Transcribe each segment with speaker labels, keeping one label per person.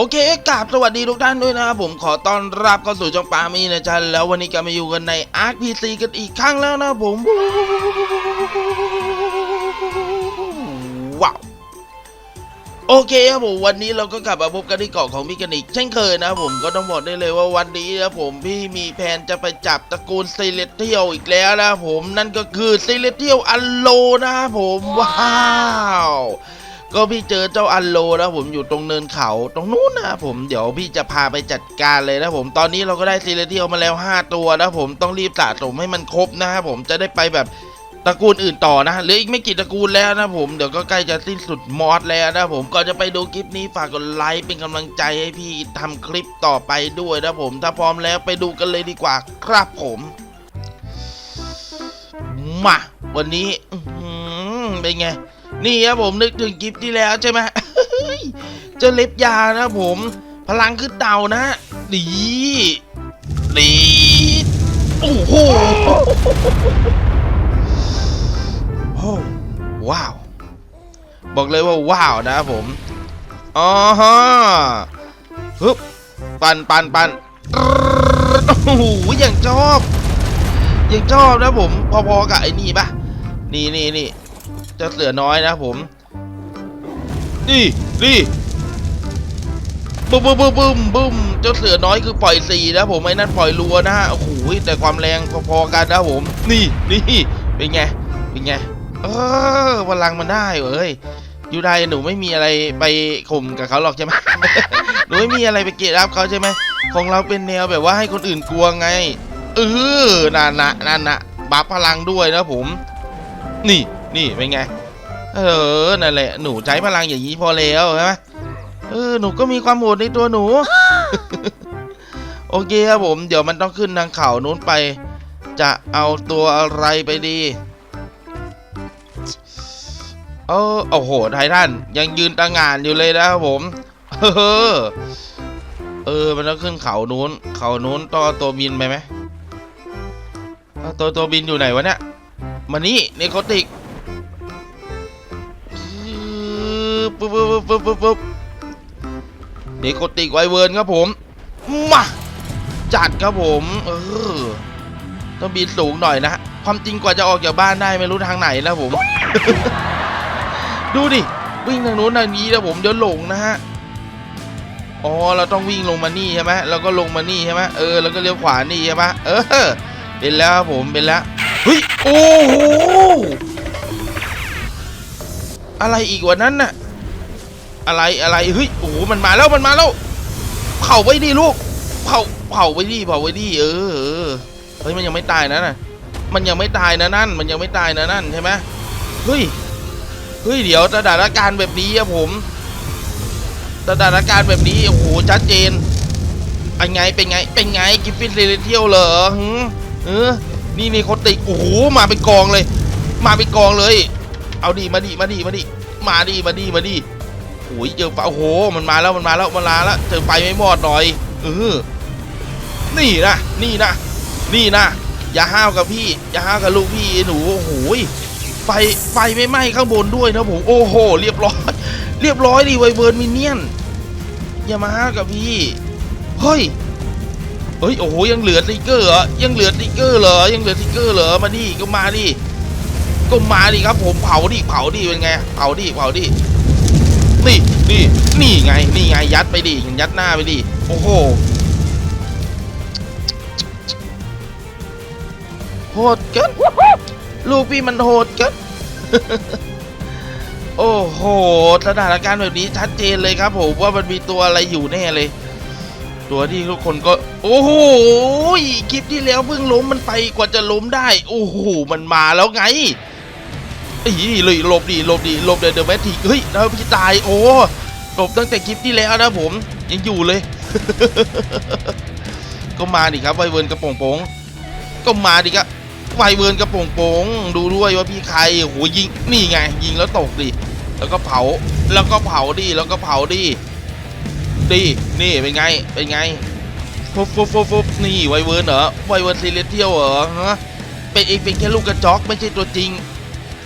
Speaker 1: โอเคกราบสวัสดีทุกท่านด้วยนะครับผมขอต้อนรับเข้าสู่ช่องปามีนะจ๊ะแล้ววันนี้ก็มาอยู่กันใน Ark PC กันอีกครั้งแล้วนะผมว้าวโอเคครับผมวันนี้เราก็กลับมาพบกันที่เกาะของพี่กันอีกเช่นเคยนะผมก็ต้องบอกได้เลยว่าวันนี้นะผมพี่มีแผนจะไปจับตระกูลซีเลเทียลอีกแล้วนะผมนั่นก็คือซีเลเทียลอัลโลนะผมว้าว ก็พี่เจอเจ้าอัลโลนะผมอยู่ตรงเนินเขาตรงนู้นนะผมเดี๋ยวพี่จะพาไปจัดการเลยนะผมตอนนี้เราก็ได้ซีเรเทียลมาแล้ว 5 ตัวนะผมต้องรีบสะสมให้มันครบนะครับผมจะได้ไปแบบตระกูลอื่นต่อนะเหลืออีกไม่กี่ตระกูลแล้วนะผมเดี๋ยวก็ใกล้จะสิ้นสุดมอสแล้วนะผมก่อนจะไปดูคลิปนี้ฝากกดไลค์เป็นกำลังใจให้พี่ทำคลิปต่อไปด้วยนะผม ถ้าพร้อมแล้วไปดูกันเลยดีกว่าครับผมมาวันนี้เป็นไง นี่ครับผมนึกถึงกิฟที่แล้วใช่ไหมเจ้าเล็บยานะผม พลังขึ้นเต่านะดีดีโอ้โหโอ้ว้าว บอกเลยว่าว้าวนะครับผมอ๋อฮะฮึบปันปันปันโอ้โหอย่างชอบยังชอบนะผม พอๆกับไอ้นี่ปะนี่นี่นี่ จ้าเสือน้อยนะผมนี่นี่บึ้มบึ้มบึ้มบึ้มบึ้มเจ้าเสือน้อยคือปล่อยสี่นะผมไอ้นั่นปล่อยรัวนะฮะโอ้โหแต่ความแรงพอๆกันนะผม นี่นี่เป็นไงเป็นไงเออพลังมันได้เว้ยยูไดหนูไม่มีอะไรไปข่มกับเขาหรอกใช่ไหมหนูไม่มีอะไรไปเกลียดรับเขาใช่ไหมของเราเป็นแนวแบบว่าให้คนอื่นกลัวไง เออนั่นนะนั่นนะบัฟพลังด้วยนะผม นี่ นี่เป็นไง เออ นั่นแหละ หนูใช้พลังอย่างนี้พอแล้วใช่ไหมเออ หนูก็มีความโหดในตัวหนู โอเคครับผม เดี๋ยวมันต้องขึ้นทางเขานู้นไป จะเอาตัวอะไรไปดี เออโอ้โห ไททันยังยืนตางานอยู่เลยนะครับผม เออ เออ มันต้องขึ้นเขานู้น เขานู้นต้องเอาตัวบินไปไหมเอาตัวตัวบินอยู่ไหนวะเนี่ยมานี่เนโคติก ปึ๊บปึ๊บปึ๊บปึ๊บปึ๊บเนโคติกไวเวิร์นครับผมมาจัดครับผม เออต้องบินสูงหน่อยนะ ความจริงกว่าจะออกจากบ้านได้ไม่รู้ทางไหนนะผม ดูดิ วิ่งทางโน้นทางนี้นะผมเดี๋ยวหลงนะฮะ อ๋อ เราต้องวิ่งลงมานี่ใช่ไหมแล้วก็ลงมานี่ใช่ไหมเออ แล้วก็เลี้ยวขวานี่ใช่ไหมเออ เป็นแล้วครับผม เป็นแล้ว เฮ้ย โอ้โห อะไรอีกวะนั้นน่ะ อะไรอะไรเฮ้ยโอ้โหมันมาแล้วมันมาแล้วเผาไว้ดิลูกเผาเผาไว้ดิเผาไว้ดิเออเฮ้ยมันยังไม่ตายนะน่ะมันยังไม่ตายนะนั่น มันยังไม่ตายนะนั่นใช่ไหมเฮ้ยเฮ้ยเดี๋ยวสถานการณ์แบบนี้อะผมสถานการณ์แบบนี้โอ้โหชัดเจนเป็นไงเป็นไงเป็นไงกิฟฟินเรเทียวเหรอหืมเออนี่นี่เขาติดโอ้โหมาเป็นกองเลย มาเป็นกองเลย เอาดิมาดิมาดิมาดิมาดิมาดิมาดิ โอ้ยเจอไฟโอ้โห มันมาแล้วมันมาแล้วมันมาแล้วเจอไฟไม่มอดหน่อยเออนี่นะนี่นะนี่นะอย่าห้าวกับพี่ อย่าห้าวกับลูกพี่หนูโอ้โหไฟไฟไม่ไหม้ข้างบนด้วยนะผมโอ้โห เรียบร้อย เรียบร้อยดิไวเวิร์นมินเนี่ยนอย่ามาห้าวกับพี่เฮ้ยเฮ้ยโอ้โหยังเหลือติกเกอร์เหรอยังเหลือติกเกอร์เหรอยังเหลือติกเกอร์เหรอมาดิก็มาดิก็มาดิครับผมเผาดิเผาดิเป็นไงเผาดิเผาดิ นี่นี่นี่ไงนี่ไงยัดไปดิยัดหน้าไปดิโอ้โหโหดเกินลูกพี่มันโหดเกินโอ้โหสถานการณ์แบบนี้ชัดเจนเลยครับผมว่ามันมีตัวอะไรอยู่แน่เลย ตัวที่ทุกคนก็ โอ้โหคลิปที่แล้วเพิ่งล้มมันไปกว่าจะล้มได้ โอ้โหมันมาแล้วไง อีเลยหลบดีหลบดีหลบเดอะเดอะแมทริกเฮ้ยแล้วพี่ตายโอ้หลบตั้งแต่คลิปที่แล้วนะผมยังอยู่เลย ก็มาดิครับไวเวิร์นกระโปงโปงก็มาดิครับไวเวิร์นกระโปงโปงดูด้วยว่าพี่ใครโหยิงนี่ไง ยิงแล้วตกดิแล้วก็เผาแล้วก็เผาดิแล้วก็เผาดิดีนี่เป็นไงเป็นไงฟุบฟุบฟุบฟุบนี่ไวเวิร์นเหรอไวเวิร์นซีเรเทียลเหรอฮะเป็นเองเป็นแค่ลูกกระจอกไม่ใช่ตัวจริง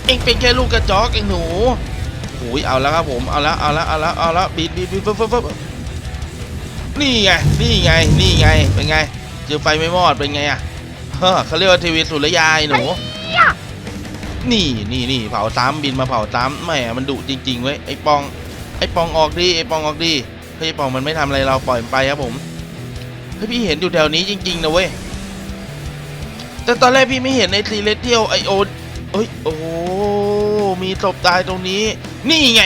Speaker 1: เองเป็นแค่ลูกกระจอกเองหนูโอ้ยเอาแล้วครับผมเอาแล้วเอาแล้วเอาแล้วเอาแล้วบีดบีดบีดฟุบฟุบฟุบนี่ไงนี่ไงนี่ไงเป็นไงเจอไฟไม่มอดเป็นไงอะเฮ้อเขาเรียกว่าทีวีสุรยายหนูนี่นี่นี่เผาซ้ำบินมาเผาซ้ำแหมมันดุจริงๆเว้ยไอ้ปองไอ้ปองออกดิไอ้ปองออกดิเฮ้ยไอ้ปองมันไม่ทำอะไรเราปล่อยมันไปครับผมเฮ้ยพี่เห็นอยู่แถวนี้จริงๆนะเว้ยแต่ตอนแรกพี่ไม่เห็นไอ้ซีเลสเทียลไอโอ เอ้ยโอ้โหมีศพตายตรงนี้ นี่ไง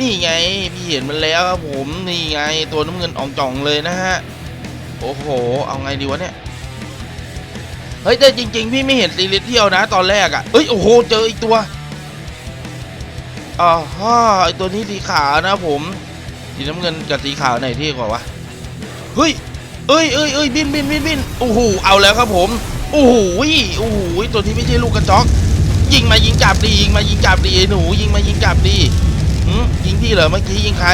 Speaker 1: นี่ไงพี่เห็นมันแล้วครับผมนี่ไงตัวน้ำเงินอ่องจ่องเลยนะฮะโอ้โห เอาไงดีวะเนี่ยเฮ้ยแต่จริง ๆ พี่ไม่เห็นซีเลสเทียลนะ ตอนแรกอะ่ะเอ้ยโอ้โหเจออีกตัวอ่าฮ่าไอตัวนี้สีขาวนะผมสีน้ำเงินกับสีขาวไหนที่กว่าวะเฮ้ยเอ้ยเอ้ยเอ้ยบินบินบินบินโอ้โหเอาแล้วครับผมโอ้โหโอ้โหตัวที่ไม่ใช่ลูกกระจอก ยิงมายิงจับดียิงมายิงจับดีไอ้หนูยิงมายิงจับดียิงพี่เหรอเมื่อกี้ยิงใคร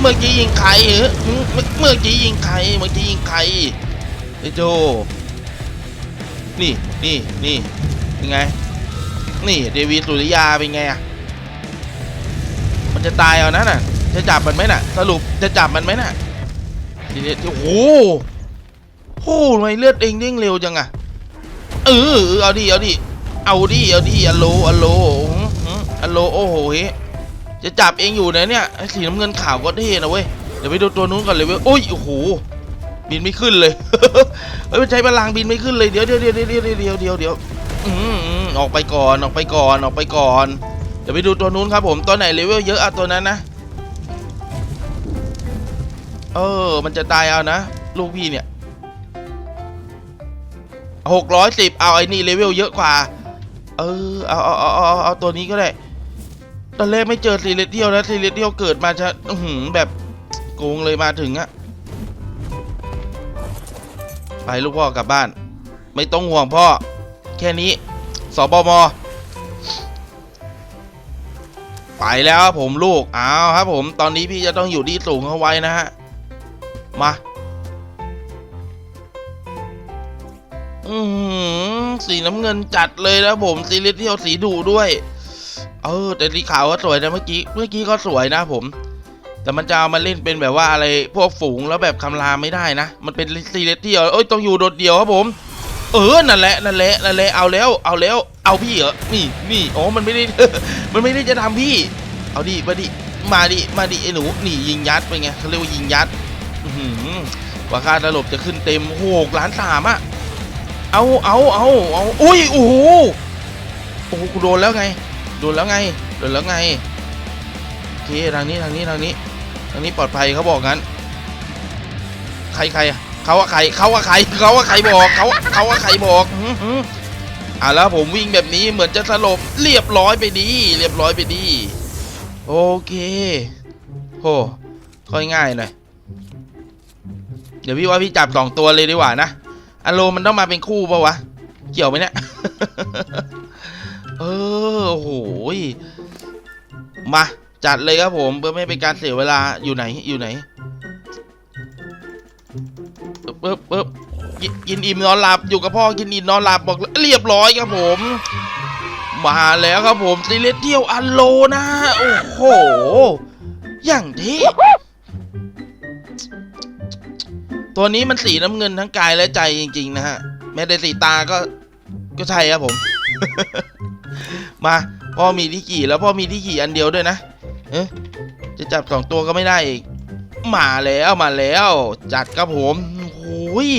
Speaker 1: เมื่อกี้ยิงใครเหรอหืมเมื่อเมื่อกี้ยิงใคร เมื่อกี้ยิงใครไอ้โจ นี่นี่นี่เป็นไง นี่เดวีสุริยาเป็นไงอะมันจะตายเอานะน่ะ จะจับมันไหมน่ะ สรุปจะจับมันไหมน่ะทีนี้โอ้โหโอ้ทำไมเลือดเองเด้งเร็วจังอะเออเอาดิเอาดิ เอาดิเอาดิอัลโลอัลโลหืมอัลโลโอ้โหเฮ้จะจับเองอยู่นะเนี่ยสีน้ำเงินขาวก็เท่นะเว้ยเดี๋ยวไปดูตัวนู้นก่อนเลยเว้ยโอ้ยโอ้โหบินไม่ขึ้นเลยเฮ้ยใช้พลังบินไม่ขึ้นเลยเดี๋ยวเดี๋ยวเดี๋ยวเดี๋ยวเดี๋ยวเดี๋ยวเดี๋ยวเดี๋ยวอืมอืมออกไปก่อนออกไปก่อนออกไปก่อน เดี๋ยวไปดูตัวนู้นครับผมตัวไหนเลเวลเยอะอะตัวนั้นนะเออ มันจะตายเอานะลูกพี่เนี่ยหกร้อยสิบเอาไอ้นี่เลเวลเยอะกว่า เออเอาเอาเอาเอาเอาตัวนี้ก็ได้ตอนแรกไม่เจอซีเลสเทียวนะซีเลสเทียวเกิดมาจะหือแบบโกงเลยมาถึงอะไปลูกพ่อกลับบ้าน ไม่ต้องห่วงพ่อ แค่นี้สบมไปแล้วครับผมลูกเอาครับผมตอนนี้พี่จะต้องอยู่ที่สูงเอาไว้นะฮะมา อืสีน้ำเงินจัดเลยนะผมสีเลสเที่ยวสีดุด้วย เออ แต่สีขาวก็สวยนะเมื่อกี้ เมื่อกี้ก็สวยนะผม แต่มันจะเอามาเล่นเป็นแบบว่าอะไรพวกฝูงแล้วแบบคำรามไม่ได้นะ มันเป็นซีเลสเทียวเอ้ยต้องอยู่โดดเดี่ยวครับผม เออนั่นแหละนั่นแหละนั่นแหละเอาแล้ว เอาแล้ว เอาพี่เหรอนี่นี่อ๋อมันไม่ได้ มันไม่ได้จะทำพี่ เอาดิมาดิมาดิมาดิไอ้หนูนี่ยิงยัดไปไงเขาเรียกว่ายิงยัดหือว่าค่าตลบจะขึ้นเต็มหกล้านสามอะ เอาเอาเอาเอาอุ้ยโอ้โหโอ้โหกูโดนแล้วไง โดนแล้วไง โดนแล้วไงโอเคทางนี้ทางนี้ทางนี้ ทางนี้ปลอดภัยเขาบอกงั้น ใครใครเขาว่าใครเขาว่าใครเขาว่าใครบอกเขาเขาว่าใครบอกอื้อหืออะแล้วผมวิ่งแบบนี้เหมือนจะสลบเรียบร้อยไปดีเรียบร้อยไปดี โอเคโหค่อยง่ายหน่อยเดี๋ยวพี่ว่าพี่จับสองตัวเลยดีกว่านะ อโลมันต้องมาเป็นคู่ปะวะ เกี่ยวไหมเนี่ย เออ โอ้โหยมา จัดเลยครับผม เพื่อไม่ให้เป็นการเสียเวลาอยู่ไหนอยู่ไหนปึ๊บปึ๊บกินกินอิ่มนอนหลับอยู่กับพ่อกินอิ่มนอนหลับบอกเลยเรียบร้อยครับผม มาแล้วครับผมซีเลสเทียวอันโลนะ โอ้โห อย่างเท่ ตัวนี้มันสีน้ำเงินทั้งกายและใจจริง ๆ นะฮะ แม้แต่สีตาก็ก็ใช่ครับผม มาพ่อมีที่ขี่แล้วพ่อมีที่ขี่อันเดียวด้วยนะเอ๊ะจะจับสองตัวก็ไม่ได้อีกมาแล้วมาแล้ว จัดครับผมโอ้ย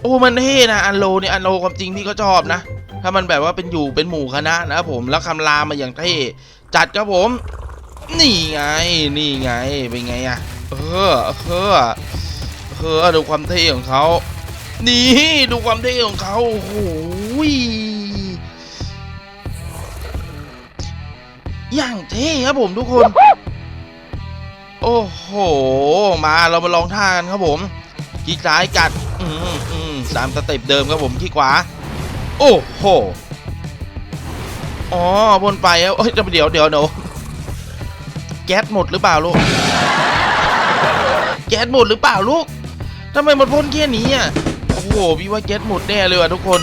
Speaker 1: โอ้มันเท่นะอันโลเนี่ยอันโลความจริงพี่ก็ชอบนะ ถ้ามันแบบว่าเป็นอยู่เป็นหมู่คณะนะครับผมแล้วคำรามมาอย่างเท่จัดครับผม นี่ไง นี่ไงเป็นไงอะ เออเออเออดูความเท่ของเขานี่ดูความเท่ของเขาโอ้โหยอย่างเท่ครับผมทุกคน โอ้โห มาเรามาลองท่ากันครับผมขี้ซ้ายกัด อืมอืมสามสเต็ปเดิมครับผมขี้ขวา โอ้โห อ๋อบนไปแล้วเอ้ยเดี๋ยวเดี๋ยวเดี๋ยวแก๊สหมดหรือเปล่าลูก แก๊สหมดหรือเปล่าลูกทำไมมันพ่นแค่นี้อะโอ้โหพี่ว่าแก๊สหมดแน่เลยว่ะทุกคน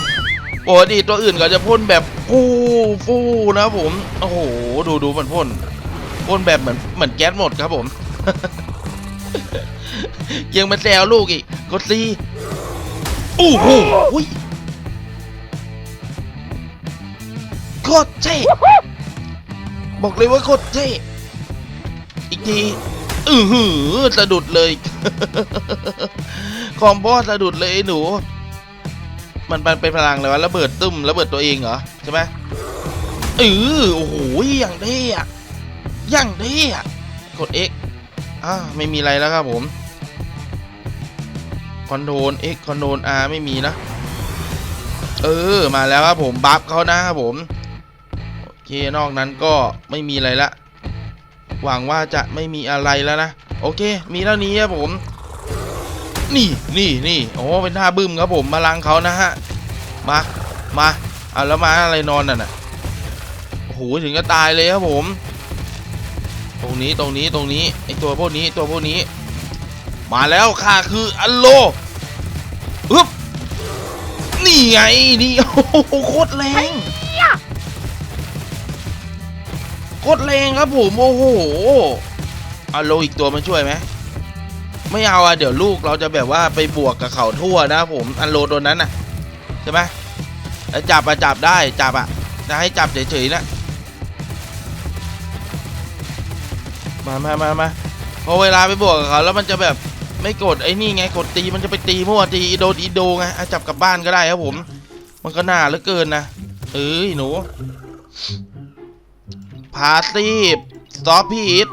Speaker 1: ปกติตัวอื่นก็จะพ่นแบบฟูฟูนะผมโอ้โหดูดูมันพ่นพ่นแบบเหมือนเหมือนแก๊สหมดครับผมยังมาแซวลูกอีกกดซีโอ้โหโคตรเท่บอกเลยว่าโคตรเท่อีกที อือหือสะดุดเลย คอมบอสะดุดเลยไอ้หนูมันมันเป็นพลังเลยวะระเบิดตึ้มระเบิดตัวเองเหรอใช่ไหมเออโอ้โหอย่างเท่อะอย่างเท่อะกด X อ่าไม่มีอะไรแล้วครับผมคอนโทรล X คอนโทรล R ไม่มีนะ เออมาแล้วครับผมบัฟเขานะครับผม โอเคนอกนั้นก็ไม่มีอะไรละ หวังว่าจะไม่มีอะไรแล้วนะ โอเค มีเท่านี้ครับผม นี่นี่นี่โอ้เป็นท่าบึ้มครับผมพลังเขานะฮะ มามาเอาแล้วมาอะไรนอนน่ะนะโอ้โหถึงก็ตายเลยครับผม ตรงนี้ตรงนี้ตรงนี้ไอตัวพวกนี้ตัวพวกนี้ มาแล้วข้าคืออัลโลฮึบนี่ไงนี่โอ้โหโคตรแรง โคตรแรงครับผมโอ้โหอัลโลอีกตัวมาช่วยไหมไม่เอาอะเดี๋ยวลูกเราจะแบบว่าไปบวกกับเขาทั่วนะผมอัลโลตัวนั้นน่ะใช่ไหมแล้วจับอะจับได้จับอะจะให้จับเฉยๆนะมามามามาพอเวลาไปบวกกับเขาแล้วมันจะแบบไม่กดไอ้นี่ไงกดตีมันจะไปตีมั่วตีโดนอีโดไงอะจับกลับบ้านก็ได้ครับผม มันก็น่าเหลือเกินนะเอ้ยหนู พาซีฟสตอปพีท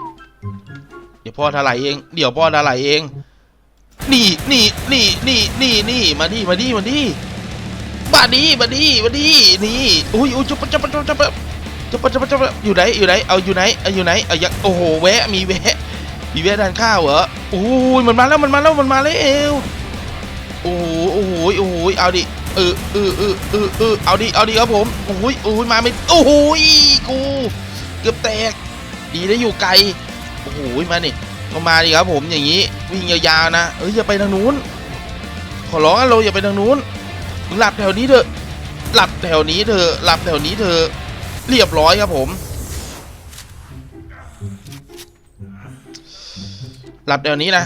Speaker 1: เดี๋ยวพ่อถลายเอง เดี๋ยวพ่อถลายเองนี่นี่นี่นี่นี่นี่มาดิมาดิมาดิมาดิมาดิมาดินี่อุ้ยอุ้ยจุ๊บจุ๊บจุ๊บจุ๊บจะปะจะปะจะปะอยู่ไหนอยู่ไหนเอาอยู่ไหนเอาอยู่ไหนเอาอยากโอ้โหแวะมีแวะมีแวะทานข้าวเหรอโอ้ยมันมาแล้วมันมาแล้วมันมาแล้วโอ้โหโอ้โหโอ้โหเอาดิเออเออเออเออเออเอาดิเอาดิครับผมโอ้ยโอ้ยมาไม่โอ้โหกู เกือบแตก ดีได้อยู่ไกล โอ้โห มานี่ก็มาดิครับผมอย่างนี้ วิ่งยาวๆนะ เอ้ยอย่าไปทางนู้น ขอร้องอะเราอย่าไปทางนู้นมึงหลับแถวนี้เถอะ หลับแถวนี้เถอะ หลับแถวนี้เถอะ เรียบร้อยครับผม หลับเดี๋ยวนี้นะ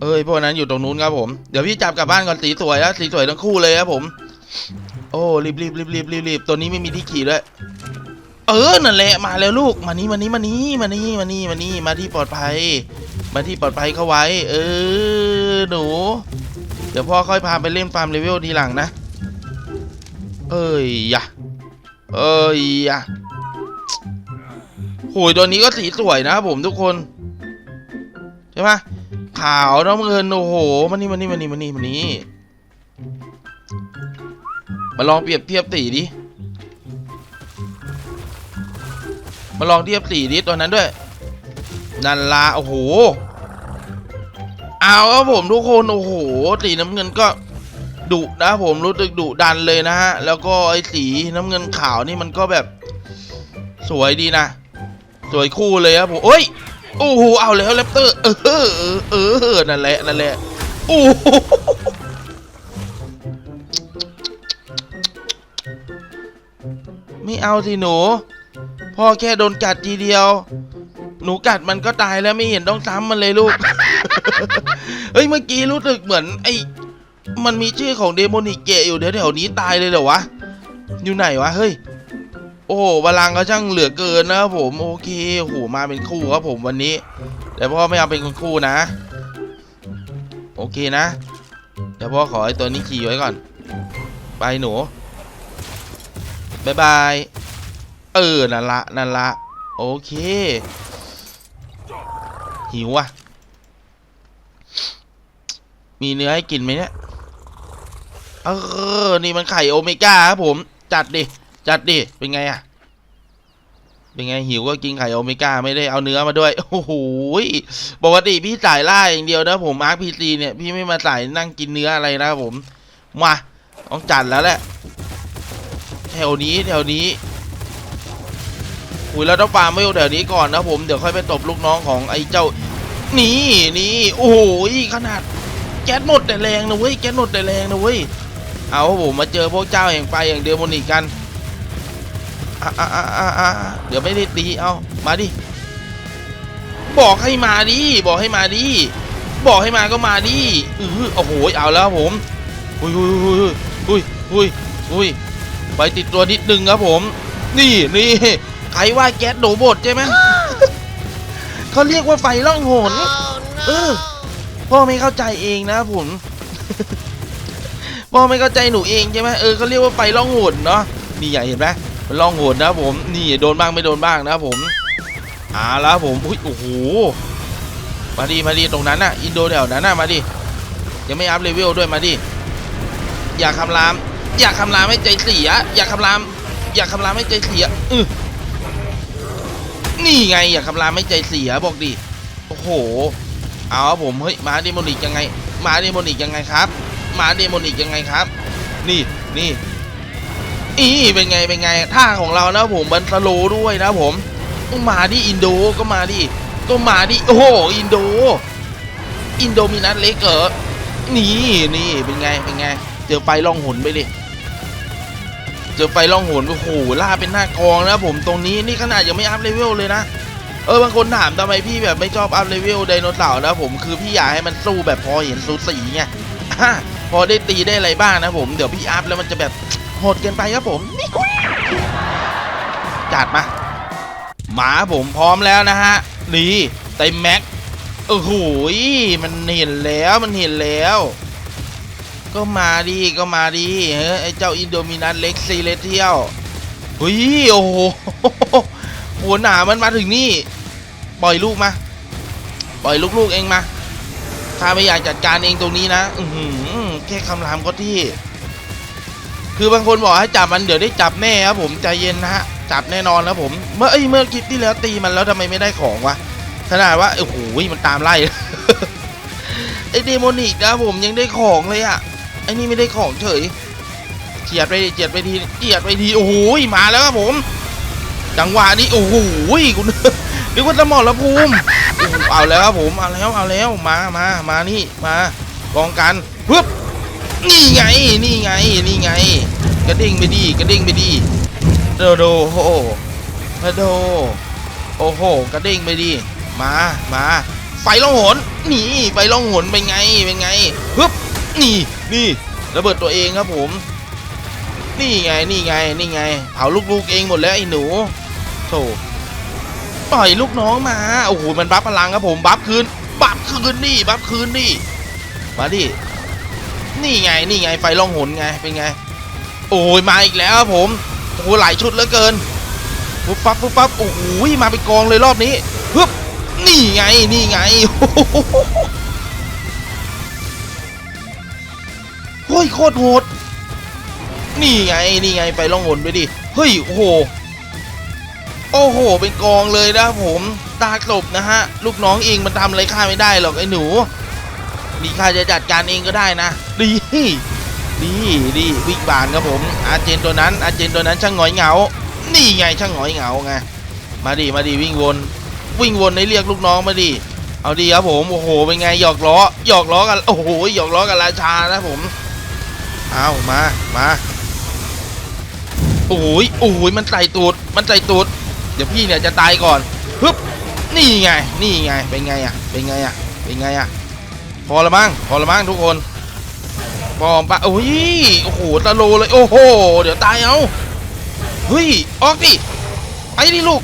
Speaker 1: เอ้ยพวกนั้นอยู่ตรงนู้นครับผม เดี๋ยวพี่จับกลับบ้านก่อนสีสวยแล้วสีสวยทั้งคู่เลยครับผม โอ้รีบรีบรีบรีบรีบรีบตัวนี้ไม่มีที่ขี่ด้วย เออนั่นแหละมาแล้วลูกมานี่มานี่มานี่มานี่มานี่มานี่มาที่ปลอดภัย มาที่ปลอดภัยเข้าไว้ เออหนู เดี๋ยวพ่อค่อยพาไปเล่นฟาร์มเลเวลทีหลังนะ เอ้ยยะเอ้ยอะโหยตัวนี้ก็สีสวยนะผมทุกคนใช่ไหมขาวน้ำเงินโอ้โหมานี่มานี่มานี่มานี่มานี่มาลองเปรียบเทียบสีดิ มาลองเทียบสีดิตัวนั้นด้วยนันลาโอ้โหเอาครับผมทุกคนโอ้โหสีน้ำเงินก็ดุนะผมรู้สึกดุดันเลยนะฮะแล้วก็ไอ้สีน้ำเงินขาวนี่มันก็แบบ สวยดีนะ สวยคู่เลยครับผมเอ้ยโอ้โหเอาแล้วแรปเตอร์เออเออเออนั่นแหละนั่นแหละโอ้โหไม่เอาสิหนู พ่อแค่โดนกัดทีเดียว หนูกัดมันก็ตายแล้วไม่เห็นต้องซ้ำมันเลยลูก เฮ้ยเมื่อกี้รู้สึกเหมือนไอ้ มันมีชื่อของเดโมนิเกะอยู่แถวๆนี้ตายเลยเหรอวะ อยู่ไหนวะ เฮ้ย โอ้โหพลังเขาช่างเหลือเกินนะครับผม โอเคโอ้โหมาเป็นคู่ครับผมวันนี้ แต่พ่อไม่เอาเป็นคนคู่นะ โอเคนะ เดี๋ยวพ่อขอไอ้ตัวนี้ขี่ไว้ก่อน ไปหนูบายบาย เออ นั่นละ นั่นละ โอเค หิวอะ มีเนื้อให้กินไหมเนี่ย เออ นี่มันไข่โอเมก้าครับผม จัดดิ จัดดิ เป็นไงอะเป็นไงหิวก็กินไข่โอเมก้าไม่ได้เอาเนื้อมาด้วย โอ้โหปกติพี่สายล่าอย่างเดียวนะผมอาร์พีซีเนี่ย พี่ไม่มาสายนั่งกินเนื้ออะไรนะครับผม มา ต้องจัดแล้วแหละ แถวนี้ แถวนี้ อุ้ยเราต้องฟาร์มไม่แถวนี้ก่อนนะผมเดี๋ยวค่อยไปตบลูกน้องของไอ้เจ้านี่นี่โอ้โหยขนาดแก๊สหมดแต่แรงนะเว้ยแก๊สหมดแต่แรงนะเว้ยเอาผมมาเจอพวกเจ้าแห่งไฟอย่างเดโมนิกกันอะอะอะอะอะเดี๋ยวไม่ได้ตีเอามาดิบอกให้มาดิบอกให้มาดิบอกให้มาก็มาดิอือโอ้โหเอาแล้วครับผมอุ้ยอุ้ยอุ้ยอุ้ยอุ้ยไปติดตัวนิดนึงครับผม นี่นี่ ใครว่าแก๊สโดบดใช่ไหมเขาเรียกว่าไฟล่องหนเออพ่อไม่เข้าใจเองนะผมพ่อไม่เข้าใจหนูเองใช่ไหมเออเขาเรียกว่าไฟล่องหนเนาะนี่ใหญ่เห็นไหมมันล่องหนนะผมนี่โดนบ้างไม่โดนบ้างนะผมอ่าแล้วผมอุ้ยโอ้โหมาดิมาดิตรงนั้นน่ะอินโดแถวนั้นน่ะมาดิยังไม่อัพเลเวลด้วยมาดิอย่าคำราม อย่าคำรามให้ใจเสีย อย่าคำราม อย่าคำรามให้ใจเสียอือ นี่ไงอย่าคำรามให้ใจเสียบอกดิโอ้โห เอาผมเฮ้ยมาเดโมนิกยังไง มาเดโมนิกยังไงครับ มาเดโมนิกยังไงครับ นี่นี่อีเป็นไงเป็นไงท่าของเรานะผมมันสโลด้วยนะผมมาดิอินโดก็มาดิก็มาดิโอ้โหอินโด อินโดมีนัดเล็กเหรอนี่นี่เป็นไงเป็นไงเจอไฟล่องหนไปดิ จอไฟล่องหนโอ้โหล่าเป็นหน้ากองนะผมตรงนี้นี่ขนาดยังไม่อัพเลเวลเลยนะเออบางคนถามทำไมพี่แบบไม่ชอบอัพเลเวลไดโนเสาร์นะผมคือพี่อยากให้มันสู้แบบพอเห็นสูสีไงพอได้ตีได้อะไรบ้างนะผมเดี๋ยวพี่อัพแล้วมันจะแบบโหดเกินไปครับผมนี่จัดมาหมาผมพร้อมแล้วนะฮะนี่เต็มแม็กโอ้โหมันเห็นแล้วมันเห็นแล้ว ก็มาดิก็มาดิเฮ้ยไอเจ้าอินโดมินัสเล็กซีเลเทียลเฮ้ยโอ้โหโหหนามันมาถึงนี่ ปล่อยลูกมา ปล่อยลูกๆเองมาข้าไม่อยากจัดการเองตรงนี้นะ อืแค่คำรามก็ที่ คือบางคนบอกให้จับมันเดี๋ยวได้จับแน่ครับผมใจเย็นนะฮะ จับแน่นอนนะผม เมื่อเอ้เมื่อคลิปที่แล้วตีมันแล้วทำไมไม่ได้ของวะ ขนาดว่าโอ้โหมันตามไล่ไอเดโมนิกนะผมยังได้ของเลยอะ ไอนี่ไม่ได้ของเฉยเจียดไปเจียดไปทีเจียดไปทีโอ้โหมาแล้วครับผม จังหวะนี้โอ้โหคุณนึกว่าสมอรภูมิเอาแล้วครับผมเอาแล้วเอาแล้วมามามานี่มากองกันปึ๊บนี่ไงนี่ไงนี่ไง กระดิ่งไปดีกระดิ่งไปดีโดโดโอ้โหโดโอ้โห กระดิ่งไปดีมามาไฟล่องหนนี่ไฟล่องหนเป็นไงเป็นไงปึ๊บนี่ นี่ระเบิดตัวเองครับผม นี่ไงนี่ไงนี่ไงเผาลูกๆเองหมดแล้วไอ้หนูโธ่ปล่อยลูกน้องมาโอ้โหมันบัฟพลังครับผมบัฟคืนบัฟคืนนี่บัฟคืนนี่มาดินี่ไงนี่ไงไฟล่องหนไงเป็นไง โอ้ยมาอีกแล้วครับผมโอ้โหหลายชุดเหลือเกินปุ๊บปั๊บปุ๊บปั๊บโอ้โหมาเป็นกองเลยรอบนี้ฮึบนี่ไงนี่ไง โอ้โหโคตรโหด นี่ไงนี่ไงไปล่องหนไปดิ เฮ้ยโอ้โห โอ้โห เป็นกองเลยนะผมตาศพนะฮะ ลูกน้องเองมันทำอะไรข้าไม่ได้หรอกไอ้หนูนี่ข้าจะจัดการเองก็ได้นะ ดีดีดีวิ่งบานครับผม อาเจนตัวนั้น อาเจนตัวนั้นช่างหงอยเหงา นี่ไงช่างหงอยเหงาไง มาดิมาดิวิ่งวน วิ่งวนให้เรียกลูกน้องมาดิเอาดีครับผม โอ้โห เป็นไง หยอกล้อ หยอกล้อกัน โอ้โห หยอกล้อกับราชานะผม เอามา มาโอ้ยโอ้ยมันใส่ตูด มันใส่ตูด เดี๋ยวพี่เนี่ยจะตายก่อนฮึบนี่ไง นี่ไง เป็นไงอะ เป็นไงอะ เป็นไงอะ พอละมั้ง พอละมั้งทุกคนพอมปะโอ้ย โอ้โห ตะโลเลย โอ้โห เดี๋ยวตายเอาเฮ้ย ออกดิไปดิลูก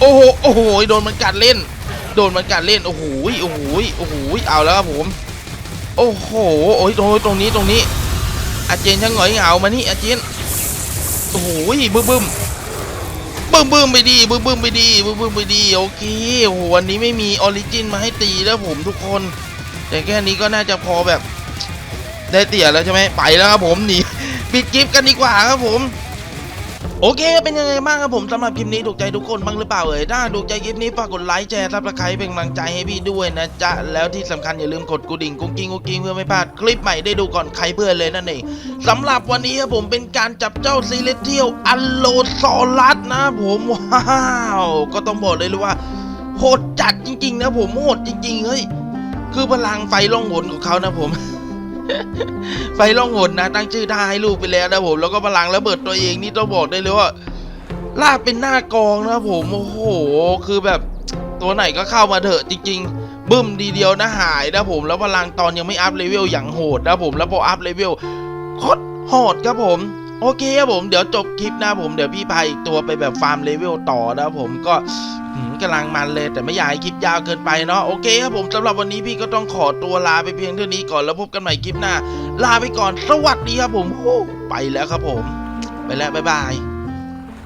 Speaker 1: โอ้โห โอ้โห โดนมันกัดเล่น โดนมันกัดเล่น โอ้โห โอ้โห โอ้โห เอาแล้วครับผม โอ้โห โอ้ยตรงตรงนี้ ตรงนี้ อาเจนช่างหงอยเหงามานี่อาเจนโอ้โหบึ้มบึ้มบึ้มบึ้มไปดีบึ้มบึ้มไปดีบึ้มบึ้มไปดีโอเคโอ้โหวันนี้ไม่มีออริจินมาให้ตีแล้วผมทุกคน แต่แค่นี้ก็น่าจะพอแบบ ได้เตี่ยแล้วใช่ไหมไปแล้วครับผมหนีปิดกิฟต์กันดีกว่าครับผม โอเคเป็นยังไงบ้างครับผมสำหรับคลิปนี้ถูกใจทุกคนบ้างหรือเปล่าเอ่ยถ้าถูกใจคลิปนี้ฝากกดไลค์แชร์ซับสไครป์เป็นกำลังใจให้พี่ด้วยนะจ๊ะแล้วที่สำคัญอย่าลืมกดกระดิ่งกุ้งกิ้งกุ้งกิ้งเพื่อไม่พลาดคลิปใหม่ได้ดูก่อนใครเพื่อนเลยนั่นเองสำหรับวันนี้ครับผมเป็นการจับเจ้าซีเลเทียลอัลโลซอรัสนะผมว้าวก็ต้องบอกเลยเลยว่าโหดจัดจริง ๆ นะผมโหดจริงๆเฮ้ยคือพลังไฟล่องหนของเขานะผม ไฟล่องหนนะตั้งชื่อท่าให้ลูกไปแล้วนะผมแล้วก็พลังระเบิดตัวเองนี่ต้องบอกได้เลยว่าลากเป็นหน้ากองนะผมโอ้โห คือแบบตัวไหนก็เข้ามาเถอะจริง ๆ บึ้มดีเดียวนะหายนะผมแล้วพลังตอนยังไม่อัพเลเวลอย่างโหดนะผมแล้วพออัพเลเวลโคตรโหดครับผมโอเคครับผมเดี๋ยวจบคลิปนะผมเดี๋ยวพี่พาอีกตัวไปแบบฟาร์มเลเวลต่อนะผมก็หื กำลังมันเลยแต่ไม่อยากให้คลิปยาวเกินไปเนาะโอเคครับผมสำหรับวันนี้พี่ก็ต้องขอตัวลาไปเพียงเท่านี้ก่อนแล้วพบกันใหม่คลิปหน้า ลาไปก่อนสวัสดีครับผมโอ้ไปแล้วครับผม ไปแล้วบ๊ายบาย